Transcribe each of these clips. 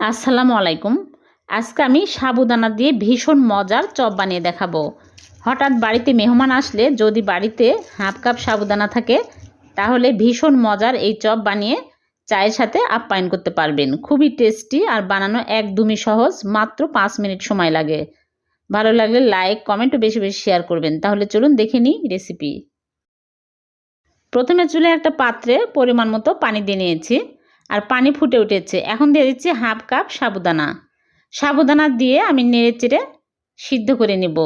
আসসালামু আলাইকুম। আজকে আমি সাবুদানা দিয়ে ভীষণ মজার চপ বানিয়ে দেখাবো। হঠাৎ বাড়িতে মেহমান আসলে যদি বাড়িতে হাফ কাপ সাবুদানা থাকে, তাহলে ভীষণ মজার এই চপ বানিয়ে চায়ের সাথে আপ্যায়ন করতে পারবেন। খুবই টেস্টি আর বানানো একদমই সহজ, মাত্র পাঁচ মিনিট সময় লাগে। ভালো লাগলে লাইক, কমেন্ট ও বেশি বেশি শেয়ার করবেন। তাহলে চলুন দেখে নিই রেসিপি। প্রথমে চুলে একটা পাত্রে পরিমাণ মতো পানি দিয়ে নিয়েছি। আর পানি ফুটে উঠেছে। এখন দিয়ে দিচ্ছি হাফ কাপ সাবুদানা। সাবুদানা দিয়ে আমি নেড়ে চেড়ে সিদ্ধ করে নেব।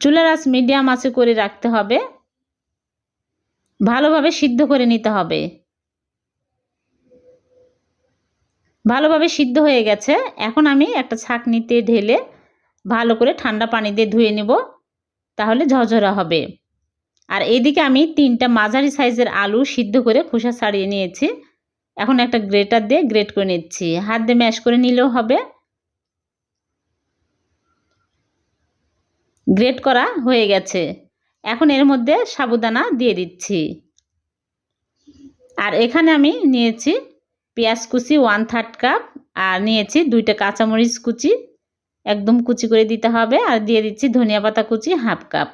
চুলার আঁচ মিডিয়াম আঁচে করে রাখতে হবে। ভালোভাবে সিদ্ধ করে নিতে হবে। ভালোভাবে সিদ্ধ হয়ে গেছে। এখন আমি একটা ছাঁকনিতে ঢেলে ভালো করে ঠান্ডা পানি দিয়ে ধুয়ে নেব। তাহলে ঝরঝরা হবে। আর এইদিকে আমি তিনটা মাঝারি সাইজের আলু সিদ্ধ করে খোসা ছাড়িয়ে নিয়েছি। এখন একটা গ্রেটার দিয়ে গ্রেট করে নিচ্ছি। হাত দিয়ে ম্যাশ করে নিলেও হবে। গ্রেট করা হয়ে গেছে। এখন এর মধ্যে সাবুদানা দিয়ে দিচ্ছি। আর এখানে আমি নিয়েছি পেঁয়াজ কুচি ওয়ান থার্ড কাপ আর নিয়েছি দুইটা কাঁচামরিচ কুচি। একদম কুচি করে দিতে হবে। আর দিয়ে দিচ্ছি ধনিয়া পাতা কুচি হাফ কাপ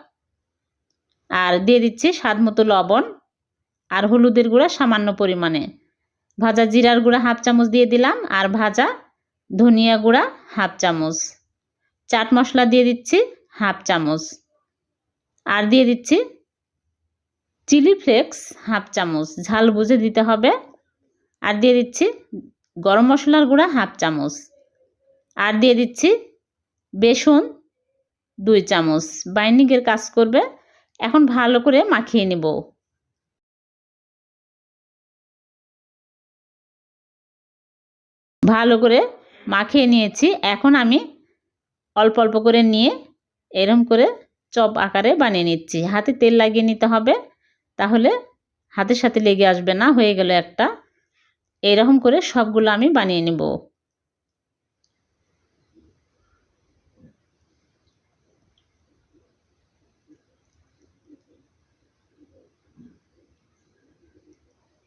আর দিয়ে দিচ্ছি স্বাদ মতো লবণ আর হলুদের গুঁড়া সামান্য পরিমাণে। ভাজা জিরার গুঁড়া হাফ চামচ দিয়ে দিলাম আর ভাজা ধনিয়া গুঁড়া হাফ চামচ। চাট মশলা দিয়ে দিচ্ছি হাফ চামচ। আর দিয়ে দিচ্ছি চিলি ফ্লেক্স হাফ চামচ। ঝাল বুঝে দিতে হবে। আর দিয়ে দিচ্ছি গরম মশলার গুঁড়া হাফ চামচ। আর দিয়ে দিচ্ছি বেসন দুই চামচ। বাইন্ডিংয়ের কাজ করবে এখন ভালো করে মাখিয়ে নেব। ভালো করে মাখিয়ে নিয়েছি। এখন আমি অল্প অল্প করে নিয়ে এরম করে চপ আকারে বানিয়ে নিচ্ছি। হাতে তেল লাগিয়ে নিতে হবে, তাহলে হাতের সাথে লেগে আসবে না, হয়ে গেল একটা। এরকম করে সবগুলো আমি বানিয়ে নেব।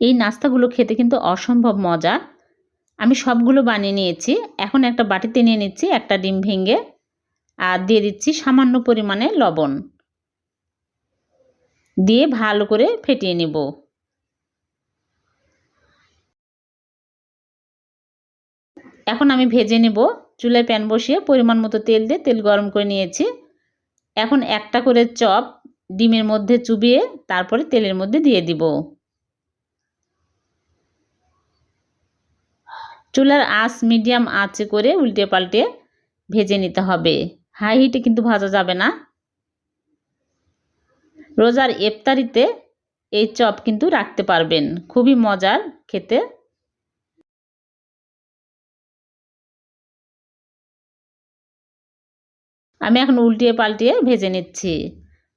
এই নাস্তাগুলো খেতে কিন্তু অসম্ভব মজা। আমি সবগুলো বানিয়ে নিয়েছি। এখন একটা বাটিতে নিয়ে নিচ্ছি, একটা ডিম ভেঙে, আর দিয়ে দিচ্ছি সামান্য পরিমাণে লবণ। দিয়ে ভালো করে ফেটিয়ে নেব। এখন আমি ভেজে নেব। চুলায় প্যান বসিয়ে পরিমাণ মতো তেল দিয়ে তেল গরম করে নিয়েছি। এখন একটা করে চপ ডিমের মধ্যে চুবিয়ে তারপরে তেলের মধ্যে দিয়ে দিব। চুলার আঁচ মিডিয়াম আঁচে করে উল্টে পাল্টে ভেজে নিতে হবে। হাই হিটে কিন্তু ভাজা যাবে না। রোজার এফতারিতে এই চপ কিন্তু রাখতে পারবেন। খুবই মজার খেতে। আমি এখন উল্টিয়ে পাল্টিয়ে ভেজে নিচ্ছি।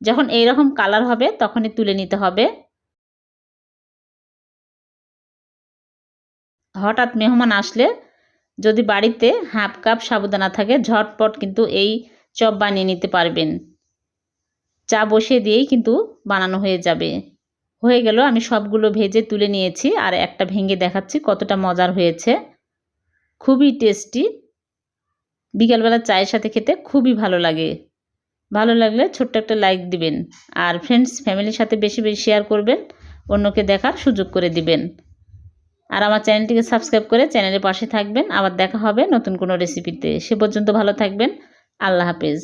যখন এই রকম কালার হবে, তখনই তুলে নিতে হবে। হঠাৎ মেহমান আসলে যদি বাড়িতে হাফ কাপ সাবুদানা থাকে, ঝটপট কিন্তু এই চপ বানিয়ে নিতে পারবেন। চা বসিয়ে দিয়েই কিন্তু বানানো হয়ে যাবে। হয়ে গেল, আমি সবগুলো ভেজে তুলে নিয়েছি আর একটা ভেঙে দেখাচ্ছি কতটা মজার হয়েছে। খুবই টেস্টি। বিকালবেলা চায়ের সাথে খেতে খুবই ভালো লাগে। ভালো লাগলে ছোট্ট একটা লাইক দিবেন আর ফ্রেন্ডস ফ্যামিলির সাথে বেশি বেশি শেয়ার করবেন। অন্যকে দেখার সুযোগ করে দিবেন। আর আমার চ্যানেলটিকে সাবস্ক্রাইব করে চ্যানেলের পাশে থাকবেন। আবার দেখা হবে নতুন কোনো রেসিপিতে। সে পর্যন্ত ভালো থাকবেন। আল্লাহ হাফেজ।